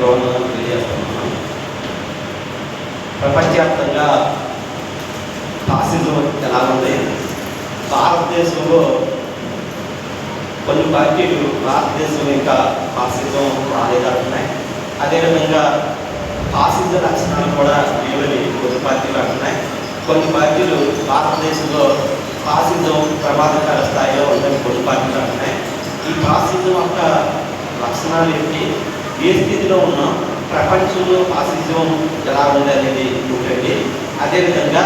గృహంలో తెలియజేస్తున్నాను ప్రపంచవ్యాప్తంగా ఫాసిజం ఎలా ఉంది భారతదేశంలో కొన్ని పార్టీలు భారతదేశం ఇంకా ఫాసిజం రాలేదంటున్నాయి. అదేవిధంగా ఫాసిజ లక్షణాలు కూడా లేవని కొన్ని పార్టీలు అంటున్నాయి. కొన్ని పార్టీలు భారతదేశంలో ఫాసిజం ప్రమాదకర స్థాయిలో ఉందని కొన్ని పార్టీలు అంటున్నాయి. ఈ ఫాసిజం యొక్క లక్షణాలు ఏంటి? ఏ స్థితిలో ఉన్నాం ప్రపంచంలో ఫాసిజం ఎలా ఉంది అనేది చూడండి. అదేవిధంగా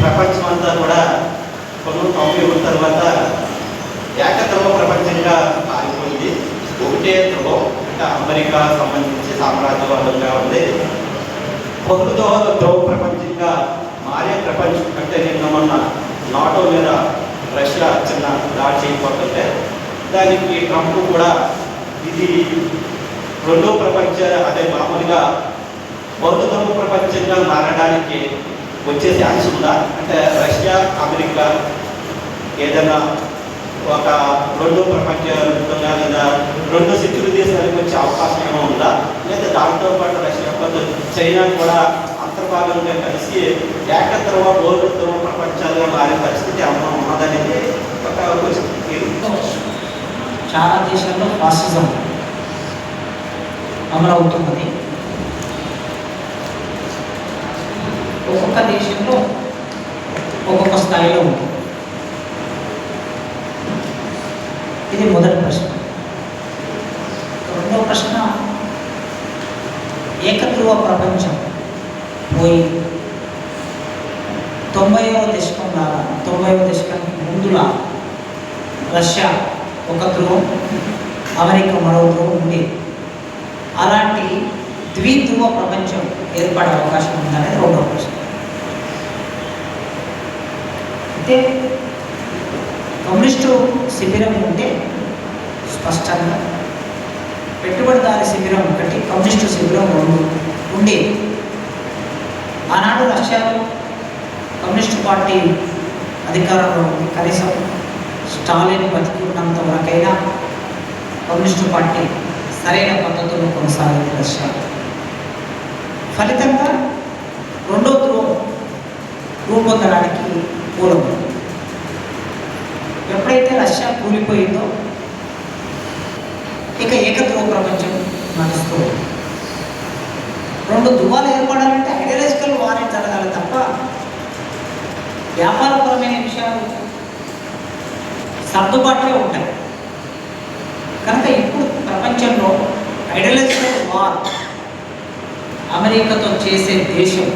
ప్రపంచం అంతా కూడా కొన్ని తొంభై ఒకటి తర్వాత ఏకధ్రువ ప్రపంచంగా మారిపోయింది. ఒకటే ధ్రువం అంటే అమెరికా సంబంధించి సామ్రాజ్యవాదంగా ఉంది. పొద్దుతో ధ్రువ ప్రపంచంగా మారే ప్రపంచం అంటే నిన్న మొన్న నాటో మీద రష్యా చిన్న దాడి చేయకపోతుంటే దానికి ట్రంప్ కూడా ఇది రెండో ప్రపంచ అదే మామూలుగా బౌద్ధ ప్రపంచంగా మారడానికి వచ్చే ఛాన్స్ ఉందా? అంటే రష్యా అమెరికా ఏదైనా ఒక రెండో ప్రపంచ యుద్ధంగా లేదా రెండు శత్రు దేశాలకు వచ్చే అవకాశం ఏమో ఉందా? లేదా దాంతో పాటు రష్యా చైనా కూడా అంతర్భాగంగా కలిసి ఏకధ్రువ బౌద్ధ ప్రపంచాలుగా మారే పరిస్థితి ఏమైనా ఉన్నదనేది ఒక క్వశ్చన్. చాలా దేశాల్లో ఫాసిజం అమలవుతున్నది. ఒక్కొక్క దేశంలో ఒక్కొక్క స్థాయిలో ఉంది. ఇది మొదటి ప్రశ్న. రెండవ ప్రశ్న ఏకధ్రువ ప్రపంచం పోయి తొంభైవ దశకం లాగా తొంభైవ దశకానికి ముందులా రష్యా ఒక ధ్రువం అమెరికా మరో ధ్రువం ఉంది. అలాంటి ద్విధ్రువ ప్రపంచం ఏర్పడే అవకాశం ఉందనేది రెండవ ప్రశ్న. అయితే కమ్యూనిస్టు శిబిరం ఉంటే స్పష్టంగా పెట్టుబడిదారి శిబిరం ఒకటి కమ్యూనిస్టు శిబిరం రెండు ఉండేది ఆనాడు రష్యాలో కమ్యూనిస్టు పార్టీ అధికారంలో ఉంది. కనీసం స్టాలిన్ బతికున్నంత వరకైనా కమ్యూనిస్టు పార్టీ సరైన పద్ధతుల్లో కొనసాగింది రష్యా ఫలితంగా రెండో ధ్రువం రూపొందడానికి మూలం ఎప్పుడైతే రష్యా కూలిపోయిందో ఇక ఏకధ్రువ ప్రపంచం నడుస్తూ రెండు ధ్రువాలు ఏర్పడాలంటే ఐడియాలజికల్ వారే జరగాలి తప్ప వ్యాపారపరమైన విషయాలు సర్దుబాట్లే ఉంటాయి. కనుక ఇప్పుడు ప్రపంచంలో ఐడియాలజికల్ వార్ అమెరికాతో చేసే దేశం.